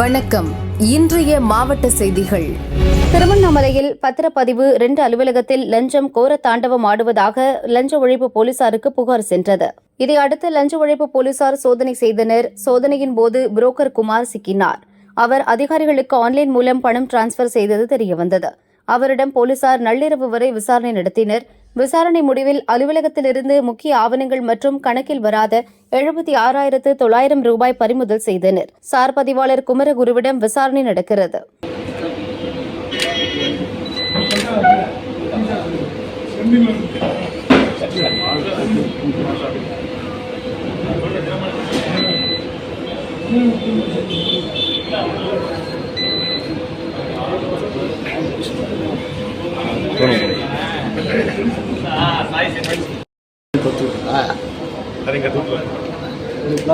வணக்கம். இன்றைய மாவட்ட செய்திகள். திருவண்ணாமலையில் பத்திரப்பதிவு ரெண்டு அலுவலகத்தில் லஞ்சம் கோர தாண்டவம் ஆடுவதாக லஞ்ச ஒழிப்பு போலீசாருக்கு புகார் சென்றது. இதையடுத்து லஞ்ச ஒழிப்பு போலீசார் சோதனை செய்தனர். சோதனையின் போது புரோக்கர் குமார் சிக்கினார். அவர் அதிகாரிகளுக்கு ஆன்லைன் மூலம் பணம் டிரான்ஸ்பர் செய்தது தெரியவந்தது. அவரிடம் போலீசார் நள்ளிரவு வரை விசாரணை நடத்தினர். விசாரணை முடிவில் அலுவலகத்திலிருந்து முக்கிய ஆவணங்கள் மற்றும் கணக்கில் வராத எழுபத்தி ஆறாயிரத்து தொள்ளாயிரம் ரூபாய் பறிமுதல் செய்தனர். சார் பதிவாளர் குமரகுருவிடம் விசாரணை நடக்கிறது. கோபி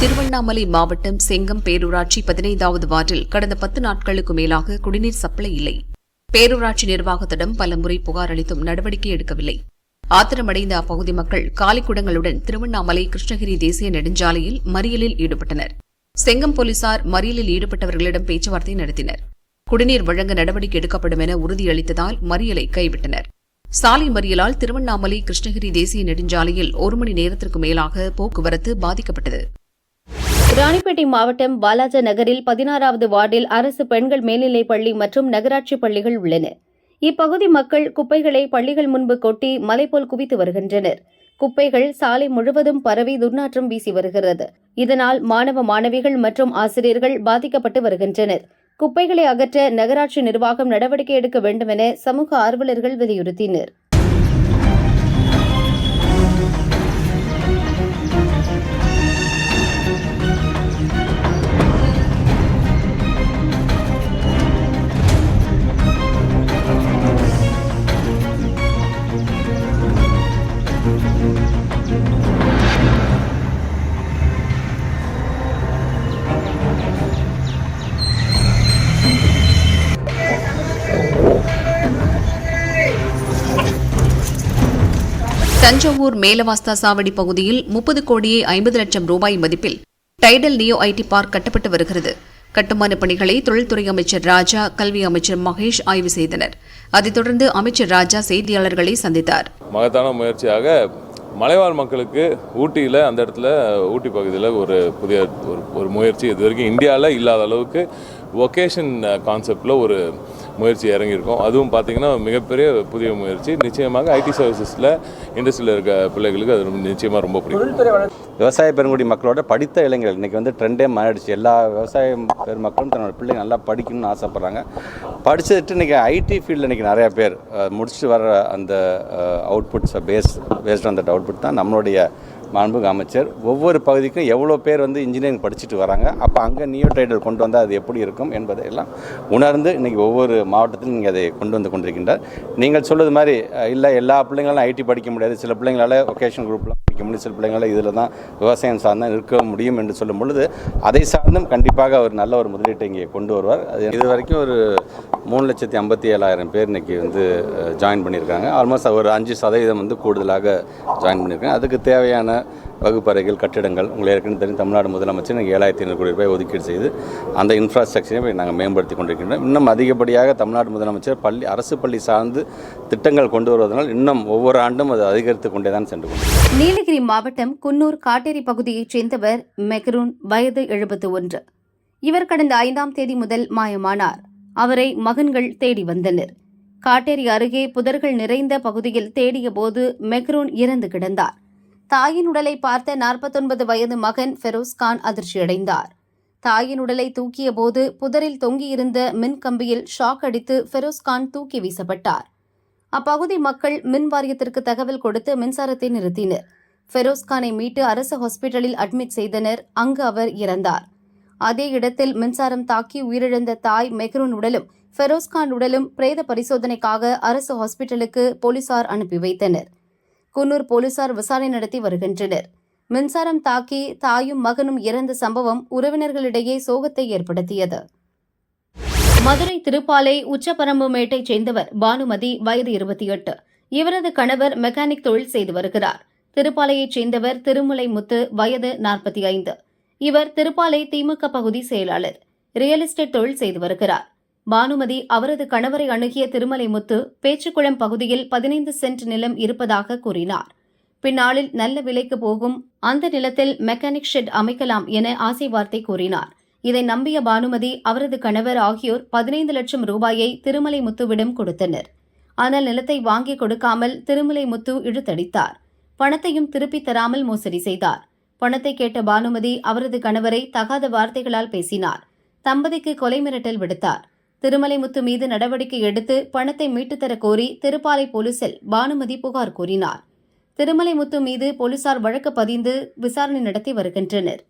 திருவண்ணாமலை மாவட்டம் செங்கம் பேரூராட்சி பதினைந்தாவது வார்டில் கடந்த பத்து நாட்களுக்கு மேலாக குடிநீர் சப்ளை இல்லை. பேரூராட்சி நிர்வாகத்திடம் பலமுறை புகார் அளித்தும் நடவடிக்கை எடுக்கவில்லை. ஆத்திரமடைந்த அப்பகுதி மக்கள் காலிக்குடங்களுடன் திருவண்ணாமலை கிருஷ்ணகிரி தேசிய நெடுஞ்சாலையில் மறியலில் ஈடுபட்டனர். செங்கம் போலீசார் மறியலில் ஈடுபட்டவர்களிடம் பேச்சுவார்த்தை நடத்தினர். குடிநீர் வழங்க நடவடிக்கை எடுக்கப்படும் என உறுதியளித்ததால் மறியலை கைவிட்டனர். சாலை மறியலால் திருவண்ணாமலை கிருஷ்ணகிரி தேசிய நெடுஞ்சாலையில் ஒரு மணி நேரத்திற்கு மேலாக போக்குவரத்து பாதிக்கப்பட்டது. ராணிப்பேட்டை மாவட்டம் வாலாஜ நகரில் பதினாறாவது வார்டில் அரசு பெண்கள் மேல்நிலைப் பள்ளி மற்றும் நகராட்சி பள்ளிகள் உள்ளன. இப்பகுதி மக்கள் குப்பைகளை பள்ளிகள் முன்பு கொட்டி மலைபோல் குவித்து வருகின்றனர். குப்பைகள் சாலை முழுவதும் பரவி துர்நாற்றம் வீசி வருகிறது. இதனால் மாணவ மாணவிகள் மற்றும் ஆசிரியர்கள் பாதிக்கப்பட்டு வருகின்றனர். குப்பைகளை அகற்ற நகராட்சி நிர்வாகம் நடவடிக்கை எடுக்க வேண்டும் என சமூக ஆர்வலர்கள் வலியுறுத்தினர். தஞ்சாவூர் மேலவாஸ்தா சாவடி பகுதியில் முப்பது கோடியே ஐம்பது லட்சம் ரூபாய் மதிப்பில் டைடல் நியோ ஐடி பார்க் கட்டப்பட்டு வருகிறது. கட்டுமான பணிகளை தொழில்துறை அமைச்சர் ராஜா கல்வி அமைச்சர் மகேஷ் ஆய்வு செய்தனர். அதைத் தொடர்ந்து அமைச்சர் ராஜா செய்தியாளர்களை சந்தித்தார். மகத்தான முயற்சியாக மலைவாழ் மக்களுக்கு ஊட்டியில் அந்த இடத்துல ஊட்டி பகுதியில் ஒரு புதிய ஒரு ஒரு முயற்சி இது வரைக்கும் இந்தியாவில் இல்லாத அளவுக்கு ஒகேஷன் கான்செப்டில் ஒரு முயற்சி இறங்கியிருக்கோம். அதுவும் பார்த்திங்கன்னா மிகப்பெரிய புதிய முயற்சி. நிச்சயமாக ஐடி சர்வீசஸில் இண்டஸ்ட்ரியில் இருக்க பிள்ளைகளுக்கு அது ரொம்ப நிச்சயமாக ரொம்ப பிடிக்கும். விவசாய பெருங்குடி மக்களோட படித்த இளைஞர்கள். இன்றைக்கி வந்து ட்ரெண்டே மாறிடுச்சு. எல்லா விவசாய பெருமக்களும் தன்னோட பிள்ளைங்க நல்லா படிக்கணும்னு ஆசைப்பட்றாங்க. படிச்சுட்டு இன்றைக்கி ஐடி ஃபீல்டில் இன்றைக்கி நிறையா பேர் முடிச்சுட்டு வர அந்த அவுட்புட்ஸை paste paste on that output தான் நம்மளுடைய மாண்புமிகு அமைச்சர் ஒவ்வொரு பகுதிக்கும் எவ்வளோ பேர் வந்து இன்ஜினியரிங் படிச்சுட்டு வராங்க அப்போ அங்கே நியோ ட்ரேடர் கொண்டு வந்தால் அது எப்படி இருக்கும் என்பதை எல்லாம் உணர்ந்து இன்றைக்கி ஒவ்வொரு மாவட்டத்திலும் நீங்கள் அதை கொண்டு வந்து கொண்டிருக்கின்றார். நீங்கள் சொல்வது மாதிரி இல்லை எல்லா பிள்ளைங்களும் ஐடி படிக்க முடியாது. சில பிள்ளைங்களால் ஒகேஷன் குரூப்லாம் படிக்க முடியும். சில பிள்ளைங்களால் இதில் தான் விவசாயம் சார்ந்தால் இருக்க முடியும் என்று சொல்லும் பொழுது அதை சார்ந்தும் கண்டிப்பாக அவர் நல்ல ஒரு முதலீட்டை இங்கே கொண்டு வருவார். அது இது வரைக்கும் ஒரு மூணு லட்சத்தி ஐம்பத்தி ஏழாயிரம் பேர் இன்னைக்கு வந்து ஜாயின் பண்ணியிருக்காங்க. ஆல்மோஸ்ட் ஒரு அஞ்சு சதவீதம் வந்து கூடுதலாக ஜாயின் பண்ணியிருக்காங்க. அதுக்கு தேவையான வகுப்பறைகள் கட்டிடங்கள் உங்களுக்கு ஏற்கனவே தெரியும் தமிழ்நாடு முதலமைச்சர் ஏழாயிரத்தி ஐநூறு கோடி ரூபாய் ஒதுக்கீடு செய்து அந்த இன்ஃப்ராஸ்ட்ரக்சரை நாங்கள் மேம்படுத்தி கொண்டிருக்கின்றோம். இன்னும் அதிகப்படியாக தமிழ்நாடு முதலமைச்சர் பள்ளி அரசு பள்ளி சார்ந்து திட்டங்கள் கொண்டு வருவதனால் இன்னும் ஒவ்வொரு ஆண்டும் அது அதிகரித்து கொண்டே தான் சென்று கொண்டிருக்கிறது. நீலகிரி மாவட்டம் குன்னூர் காட்டேரி பகுதியைச் சேர்ந்தவர் மெக்ரூன் வயது எழுபத்து ஒன்று. இவர் கடந்த ஐந்தாம் தேதி முதல் மாயமானார். அவரை மகன்கள் தேடி வந்தனர். காட்டேரி அருகே புதர்கள் நிறைந்த பகுதியில் தேடிய போது மெக்ரூன் இறந்து கிடந்தார். தாயின் உடலை பார்த்த நாற்பத்தொன்பது வயது மகன் ஃபெரோஸ்கான் அதிர்ச்சியடைந்தார். தாயின் உடலை தூக்கிய போது புதரில் தொங்கியிருந்த மின் கம்பியில் ஷாக் அடித்து ஃபெரோஸ்கான் தூக்கி வீசப்பட்டார். அப்பகுதி மக்கள் மின் வாரியத்திற்கு தகவல் கொடுத்து மின்சாரத்தை நிறுத்தினர். ஃபெரோஸ்கானை மீட்டு அரசு ஹாஸ்பிட்டலில் அட்மிட் செய்தனர். அங்கு அவர் இறந்தார். அதே இடத்தில் மின்சாரம் தாக்கி உயிரிழந்த தாய் மெஹ்ரூன் உடலும் ஃபெரோஸ்கான் உடலும் பிரேத பரிசோதனைக்காக அரசு ஹாஸ்பிட்டலுக்கு போலீசார் அனுப்பி வைத்தனர். குன்னூர் போலீசார் விசாரணை நடத்தி வருகின்றனர். மின்சாரம் தாக்கி தாயும் மகனும் இறந்த சம்பவம் உறவினர்களிடையே சோகத்தை ஏற்படுத்தியது. மதுரை திருப்பாலை உச்சப்பரம்பு மேட்டைச் சேர்ந்தவர் பானுமதி வயது இருபத்தி எட்டு இவரது கணவர் மெக்கானிக் தொழில் செய்து வருகிறார். திருப்பாலையைச் சேர்ந்தவர் திருமுலை முத்து வயது நாற்பத்தி ஐந்து. இவர் திருப்பாலை திமுக பகுதி செயலாளர். ரியல் எஸ்டேட் தொழில் செய்து வருகிறார். பானுமதி அவரது கணவரை அணுகிய திருமலை முத்து பேச்சுக்குளம் பகுதியில் பதினைந்து சென்ட் நிலம் இருப்பதாக கூறினார். பின்னாளில் நல்ல விலைக்கு போகும் அந்த நிலத்தில் மெக்கானிக் ஷெட் அமைக்கலாம் என ஆசை வார்த்தை கூறினார். இதை நம்பிய பானுமதி அவரது கணவர் ஆகியோர் பதினைந்து லட்சம் ரூபாயை திருமலை முத்துவிடம் கொடுத்தனர். ஆனால் நிலத்தை வாங்கி கொடுக்காமல் திருமலை முத்து இழுத்தடித்தார். பணத்தையும் திருப்பித் தராமல் மோசடி செய்தார். பணத்தை கேட்ட பானுமதி அவரது கணவரை தகாத வார்த்தைகளால் பேசினார். தம்பதிக்கு கொலை மிரட்டல் விடுத்தார். திருமலைமுத்து மீது நடவடிக்கை எடுத்து பணத்தை மீட்டுத்தர கோரி திருப்பாலை போலீசில் பானுமதி புகார் கூறினார். திருமலைமுத்து மீது போலீசார் வழக்கு பதிந்து விசாரணை நடத்தி வருகின்றனர்.